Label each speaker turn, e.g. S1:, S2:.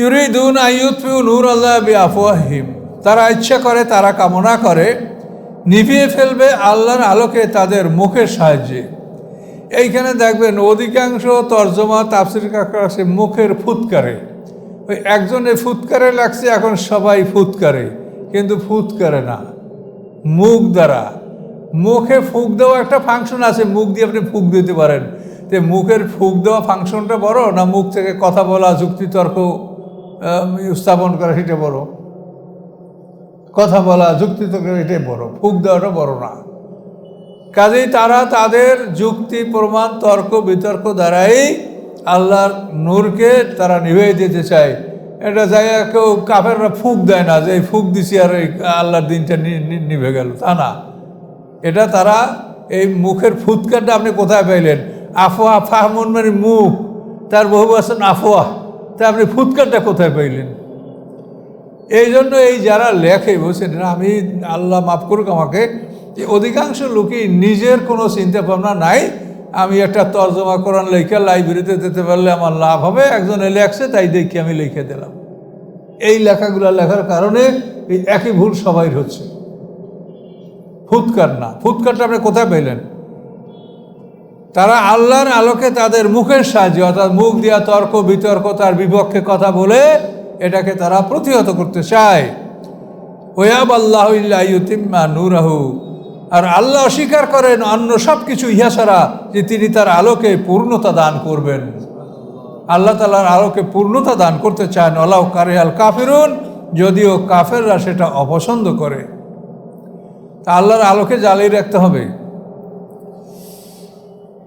S1: ইউরিদুন আইয়ুতফিউ নূর আল্লাহ B তারা ইচ্ছা করে, তারা কামনা করে, নিভিয়ে ফেলবে আল্লাহর আলোকে তাদের মুখের সাহায্যে। এইখানে দেখবেন, অধিকাংশ তর্জমা, তাফসির কাকা মুখের ফুৎকারে। ওই একজনে ফুৎকারে লাগছে, এখন সবাই ফুৎকারে। কিন্তু ফুৎকারে না, মুখ দ্বারা। মুখে ফুক দেওয়া একটা ফাংশন আছে, মুখ দিয়ে আপনি ফুক দিতে পারেন। তে মুখের ফুক দেওয়া ফাংশনটা বড় না মুখ থেকে কথা বলা যুক্তিতর্ক স্থাপন করা সেটা বড়। কথা বলা যুক্তিতর্ক এটাই বড়। ফুক দেওয়াটা বড় না। কাজেই তারা তাদের যুক্তি, প্রমাণ, তর্ক, বিতর্ক দ্বারাই আল্লাহর নূরকে তারা নিভে দিতে চায়। এটা জায়গা কেউ কাফেররা ফুক দেয় না যে ফুক দিছি আর এই আল্লাহর দিনটা নিভে গেল। তা না। এটা তারা এই মুখের ফুৎকারটা আপনি কোথায় পাইলেন? আফোয়া ফাহমুন মানে মুখ। তার বহু আছেন আফোয়া তা আপনি ফুৎকারটা কোথায় পাইলেন? এই জন্য এই যারা লেখে, বলছেন আমি আল্লাহ মাফ করুক আমাকে। যে অধিকাংশ লোকই নিজের কোনো চিন্তা ভাবনা নাই, আমি একটা তর্জমা কোরআন লেখা, লাইব্রেরিতে দিতে পারলে আমার লাভ হবে, একজনে লেখছে, তাই দেখি আমি লিখে দিলাম। এই লেখাগুলো লেখার কারণে এই একই ভুল সবাই হচ্ছে। ফুৎকার না। ফুৎকারটা আপনি কোথায় পেলেন তারা আল্লাহর আলোকে তাদের মুখের সাহায্যে, অর্থাৎ মুখ দিয়া তর্ক, বিতর্ক, তার বিপক্ষে কথা বলে এটাকে তারা প্রতিহত করতে চায়। ওয়াব আল্লাহ ইউতিম্মা নুরাহু। আর আল্লাহ অস্বীকার করেন অন্য সব কিছু ইহা ছাড়া যে তিনি তার আলোকে পূর্ণতা দান করবেন। আল্লাহ তালার আলোকে পূর্ণতা দান করতে চান। আল্লাহ কারে আল কাফিরুন, যদিও কাফেররা সেটা অপছন্দ করে। তা আল্লাহর আলোকে জ্বালিয়ে রাখতে হবে।